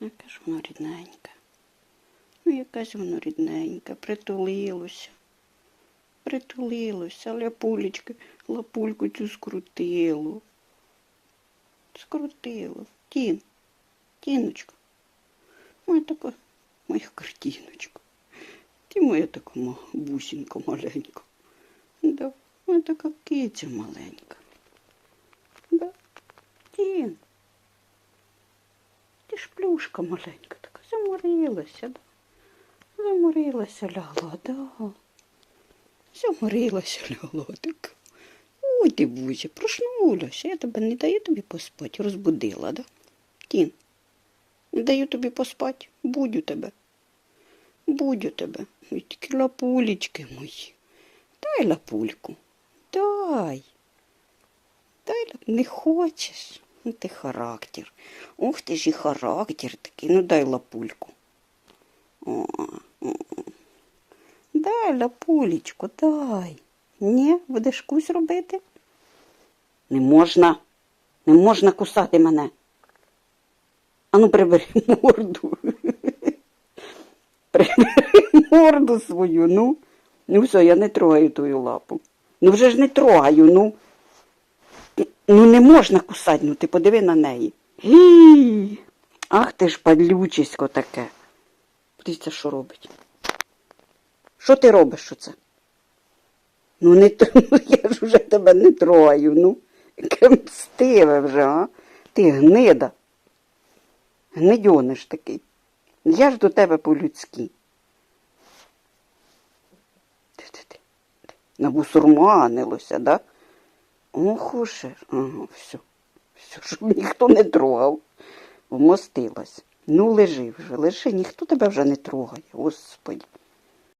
Яке ж воно рідненьке. Ну, якась воно рідненьке, притулилося. Притулилося, ляпулечки, лапульку цю скрутило. Скрутило. Тін, тіночка. Моя така, моя картиночка. Ти моя така бусінка маленька. Да, моя така киця маленька. Да. Тін. Ж маленька така, заморилася, да. Заморилася лягла, да. Заморилася лягла така. Ой ти, Бузя, проснулася. Я тебе не даю тобі поспати, розбудила, да? Тін, не даю тобі поспати, будь у тебе. Будь у тебе. Ой, такі лапулечки мої. Дай лапульку. Дай. Дай лап... Не хочеш. Ну ти характер. Ух ти ж і характер такий. Ну дай лапульку. О, о. Дай лапулечку, дай. Ні, будеш кусь робити? Не можна. Не можна кусати мене. Ану, прибери морду. Прибери морду свою, ну. Ну все, я не трогаю твою лапу. Ну вже ж не трогаю, ну. Ну не можна кусати, ну ти подиви на неї. Гі! Ах ти ж падлючисько таке. Дивіться, що робить. Що ти робиш що це? Ну не ну, я ж вже тебе не трогаю, ну. Яке мстиве вже, а? Ти гнида. Гнидьониш такий. Я ж до тебе по-людськи. Набусурманилося, да? Ох уже. Ага, все. Все, щоб ніхто не трогав. Вмостилась. Ну, лежи вже, лежи, ніхто тебе вже не трогає, господи.